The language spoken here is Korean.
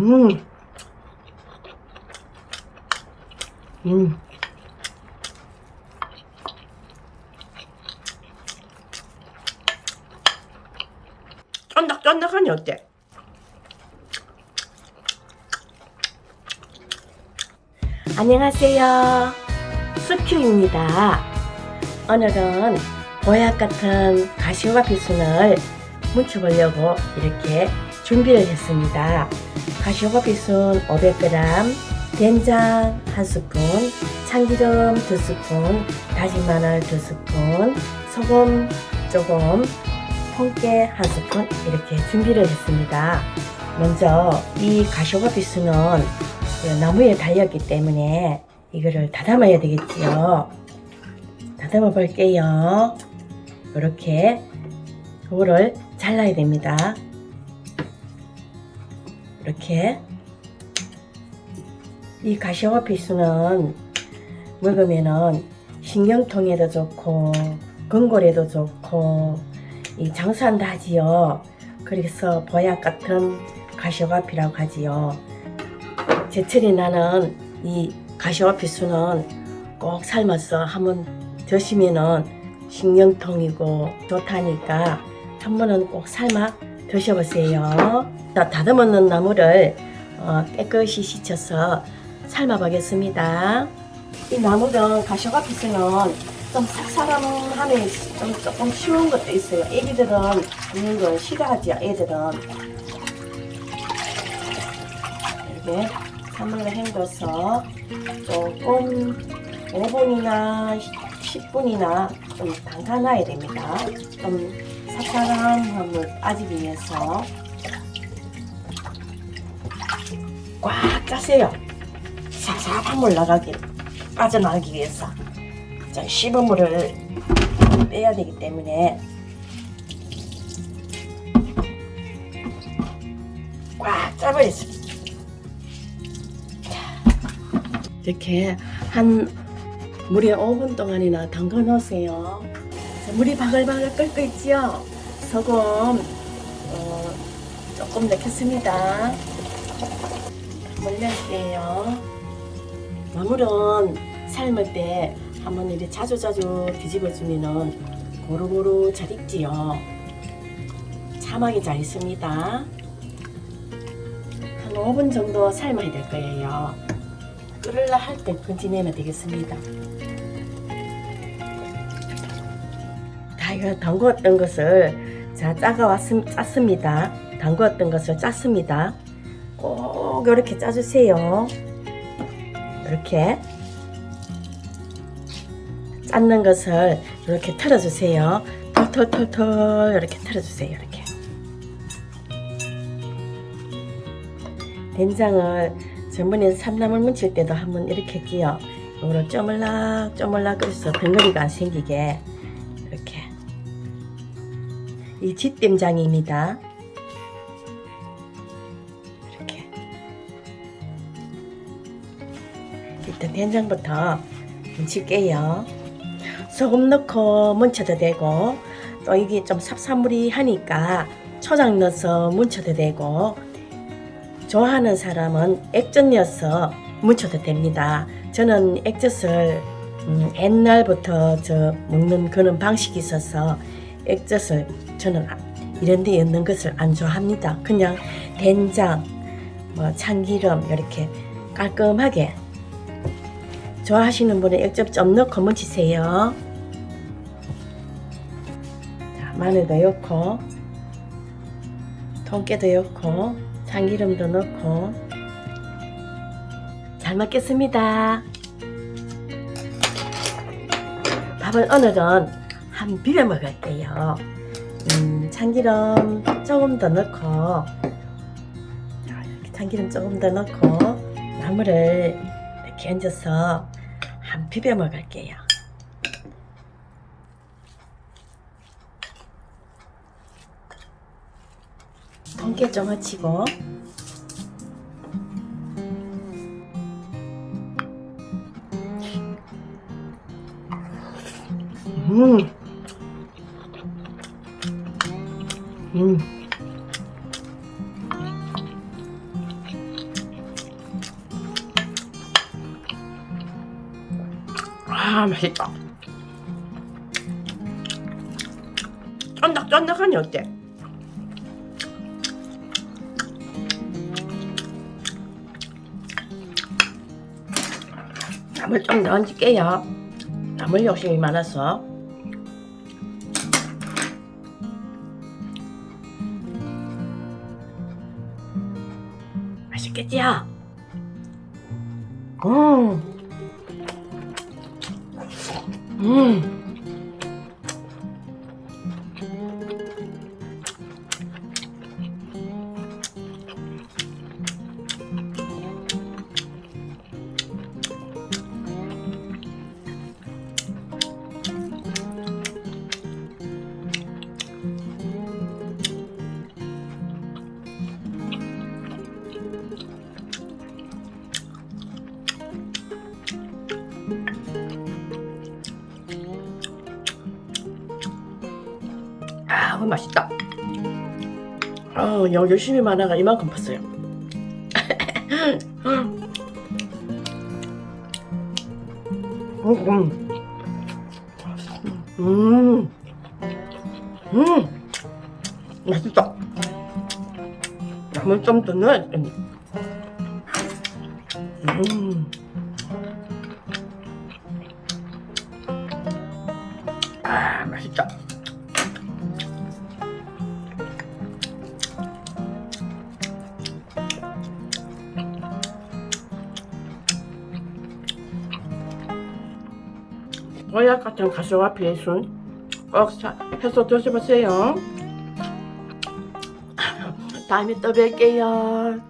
음. 음. 쫀득쫀득하니 어때? 안녕하세요. 스튜입니다. 오늘은 보약 같은 가시오가 비순을 뭉쳐보려고 이렇게 준비를 했습니다. 가시오가 비순 500g, 된장 1스푼, 참기름 2스푼, 다진 마늘 2스푼, 소금 조금, 통깨 1스푼 이렇게 준비를 했습니다. 먼저 이 가시오가 비순은 그 나무에 달렸기 때문에 이거를 다듬어야 되겠지요. 다듬어 볼게요. 이렇게 이거를 잘라야 됩니다. 이렇게 이 가시오와 피스는 먹으면은 신경통에도 좋고 건골에도 좋고 이 장수한다 하지요. 그래서 보약 같은 가시오가피라고 하지요. 제철이 나는 이 가시와 피수는 꼭 삶아서 한번 드시면은 신경통이고 좋다니까 한 번은 꼭 삶아 드셔보세요. 자, 다듬어 놓은 나무를 어, 깨끗이 씻어서 삶아 보겠습니다. 이 나무는 가시와 피수는 좀 삭삭함에 좀 조금 쉬운 것도 있어요. 애기들은 이런 걸 싫어하죠. 애들은 이렇게 찬물에 헹궈서 조금 5분이나 10분이나 좀 담가놔야 됩니다. 좀 삭삭한 함을 빠지기 위해서 꽉 짜세요. 삭삭한 물 나가기 빠져나가기 위해서 자, 씹은 물을 빼야 되기 때문에 꽉 짜버렸습니다. 이렇게 한 물에 5분 동안이나 담가 놓으세요. 자, 물이 바글바글 끓고 있지요? 소금 어, 조금 넣겠습니다. 넣을게요. 나물은 삶을 때 한번 이렇게 자주자주 뒤집어주면은 고루고루 잘 익지요. 참하게 잘 있습니다. 한 5분 정도 삶아야 될 거예요. 끓을라 할 때 건지내면 되겠습니다. 다 이거 담그었던 것을 자 짜가 왔음 짰습니다. 담그었던 것을 짰습니다. 꼭 이렇게 짜주세요. 이렇게 짰는 것을 이렇게 털어주세요. 털털털털 이렇게 털어주세요. 이렇게 된장을 전번에 삼나물 무칠 때도 한번 이렇게 했지요. 이거를 쪼물락 쪼물락 끓여서 덩어리가 안 생기게 이 집된장입니다. 이렇게 일단 된장부터 뭉칠게요. 소금 넣고 뭉쳐도 되고 또 이게 좀 삽사물이 하니까 초장 넣어서 뭉쳐도 되고 좋아하는 사람은 액젓 넣어서 묻혀도 됩니다. 저는 액젓을 음, 옛날부터 저 먹는 그런 방식이 있어서 액젓을 저는 아- 이런 데 넣는 것을 안 좋아합니다. 그냥 된장, 뭐 참기름 이렇게 깔끔하게 좋아하시는 분은 액젓 좀 넣고 묻히세요. 자, 마늘도 넣고 통깨도 넣고 참기름도 넣고 잘 먹겠습니다. 밥을 오늘은 한 비벼 먹을게요. 음, 참기름 조금 더 넣고 자, 이렇게 참기름 조금 더 넣고 나물을 이렇게 얹어서 한 비벼 먹을게요. 통깨 좀 헤치고 음. 음. 아 맛있다. 쫀득쫀득하니 어때? 나물 좀 넣어줄게요. 나물 욕심이 많아서. 맛있겠지요? 음. 음. 아, 우 맛있다. 어, 여 열심히 만화가 이만큼 봤어요. 음, 음, 음, 맛있다. 나물 좀더 넣어야 돼. 음. 아, 맛있다. 보약 같은 가시와 비순 꼭 사- 해서 드셔보세요. 다음에 또 뵐게요.